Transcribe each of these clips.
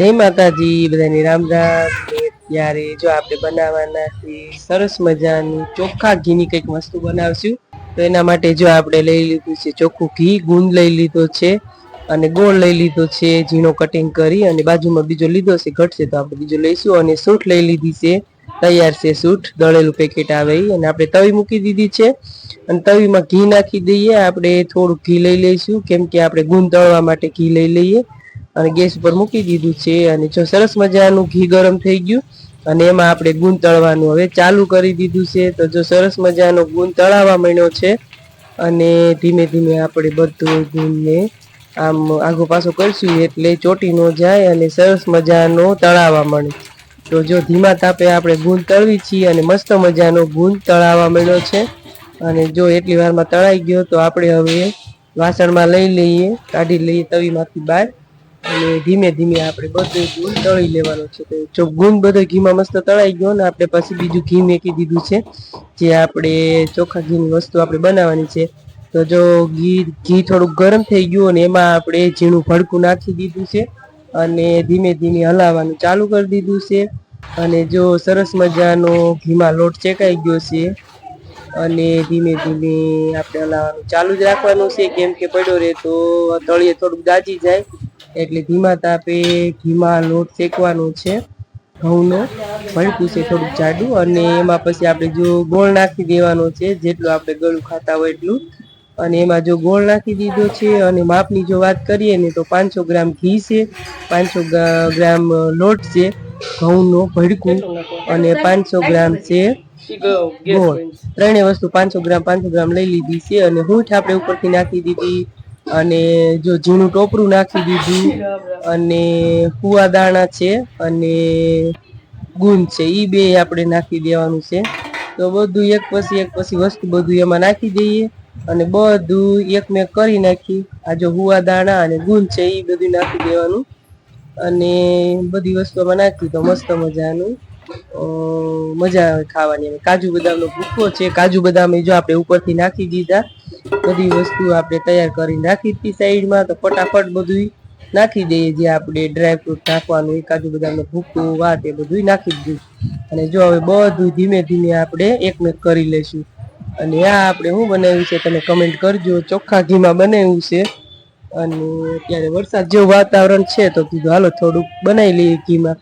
જય માતાજી, બધાની રામ રામ. ત્યારે જો આપણે બનાવવાના છે, સરસ મજાની ચોખ્ખા ઘીની કંઈક વસ્તુ બનાવશું. તો એના માટે જો આપણે લઈ લીધું છે, ચોખ્ખું ઘી ગુંદ લઈ લીધો છે, અને ગોળ લઈ લીધો છે, ઝીણો કટિંગ કરી, અને બાજુમાં બીજો લીધો છે ઘટશે તો આપણે બીજો લઈશું, અને સૂટ લઈ લીધી છે, તૈયાર છે સૂટ, દળેલું પેકેટ આવે અને આપણે તવી મૂકી દીધી છે, અને તવીમાં ઘી નાખી દઈએ, આપણે થોડું ઘી લઈ લઈશું, કેમ કે આપણે ગુંદ તળવા માટે ઘી લઈ લઈએ અને ગેસ ઉપર મૂકી દીધું છે અને જો સરસ મજાનું ઘી ગરમ થઈ ગયું અને એમાં આપણે ગુણ તળવાનું. હવે ચાલુ કરી દીધું છે, તો જો સરસ મજાનો ગુણ તળાવવા માંડ્યો છે અને ધીમે ધીમે આપણે બધું ગુણને આમ આગો પાછો કરશું એટલે ચોટી ન જાય અને સરસ મજાનો તળાવવા મળે. તો જો ધીમા તાપે આપણે ગુણ તળવી છીએ અને મસ્ત મજાનો ગુણ તળાવા મળ્યો છે અને જો એટલી વારમાં તળાઈ ગયો તો આપણે હવે વાસણમાં લઈ લઈએ, કાઢી લઈએ, તવીમાંથી બહાર અને ધીમે ધીમે આપણે બધો ગુણ તળી લેવાનો છે. તો જો ગુણ બધો ઘીમાં મસ્ત તળાઈ ગયો ને, આપણે પછી બીજું ઘી મેકી દીધું છે, જે આપણે ચોખા ઘીની વસ્તુ આપણે બનાવવાની છે. તો જો ઘી ઘી થોડુંક ગરમ થઈ ગયું અને એમાં આપણે ઝીણું ભડકું નાખી દીધું છે અને ધીમે ધીમે હલાવવાનું ચાલુ કરી દીધું છે. અને જો સરસ મજાનો ઘીમાં લોટ ચેકાઈ ગયો છે અને ધીમે ધીમે આપણે હલાવવાનું ચાલુ જ રાખવાનું છે. કેમ કે પડ્યો રહે તો તળિયે થોડુંક દાજી જાય. એટલે ધીમા તાપે ઘીમાં લોટ શેકવાનો છે. ઘઉંનો ભડકું છે, થોડુંક જાડું. અને એમાં પછી આપણે જો ગોળ નાખી દેવાનો છે, જેટલું આપણે ગળું ખાતા હોય એટલું. અને એમાં જો ગોળ નાખી દીધો છે અને માપની જો વાત કરીએ ને તો પાંચસો ગ્રામ ઘી છે, પાંચસો ગ્રામ લોટ છે, ઘઉંનો ભડકું અને પાંચસો ગ્રામ છે ગોળ. ત્રણેય વસ્તુ પાંચસો ગ્રામ પાંચસો ગ્રામ લઈ લીધી છે અને હૂંઠ આપણે ઉપરથી નાખી દીધી અને જો ઝીણું ટોપરું નાખી દીધું અને કુવા દાણા છે અને ગુંદ છે એ બે આપણે નાખી દેવાનું છે. તો બધું એક પછી એક પછી વસ્તુ બધું એમાં નાખી દઈએ અને બધું એકમેક કરી નાખી. આ જો હુવા દાણા અને ગુંદ છે એ બધું નાખી દેવાનું. અને બધી વસ્તુમાં નાખી તો મસ્ત મજાનું મજા આવે ખાવાની. કાજુ બદામનો ભૂખો છે. કાજુ બદામ જો આપણે ઉપરથી નાખી દીધા બધી વસ્તુ આપણે તૈયાર કરીને રાખી હતી સાઈડમાં, તો ફટાફટ બધું નાખી દઈએ. જે આપણે ડ્રાયફ્રૂટ નાખવાનું એ કાજુ બદામનો ભૂકો, વાત એ બધું નાખી દીધું. અને જો હવે બધું ધીમે ધીમે આપણે એકમેક કરી લઈશું. અને આ આપણે શું બનાવ્યું છે તમે કમેન્ટ કરજો. ચોખ્ખા ઘીમાં બનાવ્યું છે. અને અત્યારે વરસાદ જેવું વાતાવરણ છે, તો કીધું હાલો થોડુંક બનાવી લઈએ ઘીમાં.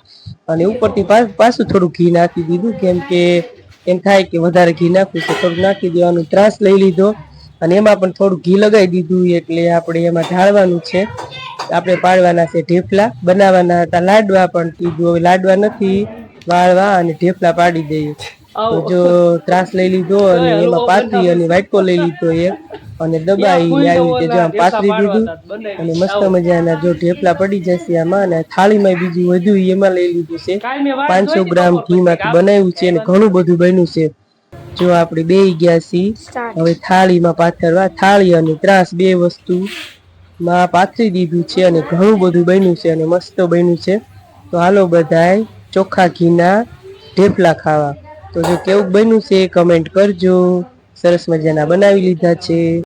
અને ઉપરથી પાછું થોડું ઘી નાખી દીધું. કેમ કે, એમ થાય કે વધારે ઘી નાખવું છે, થોડુંક નાખી દેવાનું. ત્રાસ લઈ લીધો. અને એમાં પણ થોડું ઘી લગાવી દીધું એટલે આપણે એમાં ઢાળવાનું છે. આપણે પાડવાના છે ઢેફલા. બનાવવાના હતા લાડવા પણ કીધું. હવે લાડવા નથી વાળવા અને ઢેફલા પાડી દઈએ જો ત્રાસ લઈ લીધો અને એમાં પાથરી અને વાટકો લઈ લીધો એ. અને દબાઈ આવી રીતે જો આમ પાથરી દીધું. અને મસ્ત મજાના જો ઢેફલા પડી જશે આમાં અને થાળીમાં બીજું વધુ એમાં લઈ લીધું છે. પાંચસો ગ્રામ ઘીમાંથી બનાવ્યું છે અને ઘણું બધું બન્યું છે. જો આપણે બે ગયા છીએ હવે થાળીમાં પાથરવા. થાળી અને ત્રાસ બે વસ્તુ માં પાથરી દીધું છે અને ઘણું બધું બન્યું છે અને મસ્ત બન્યું છે. તો હાલો બધાય ચોખ્ખા ઘીના ઢેફલા ખાવા. તો જો કેવું બન્યું છે કમેન્ટ કરજો. સરસ મજાના બનાવી લીધા છે.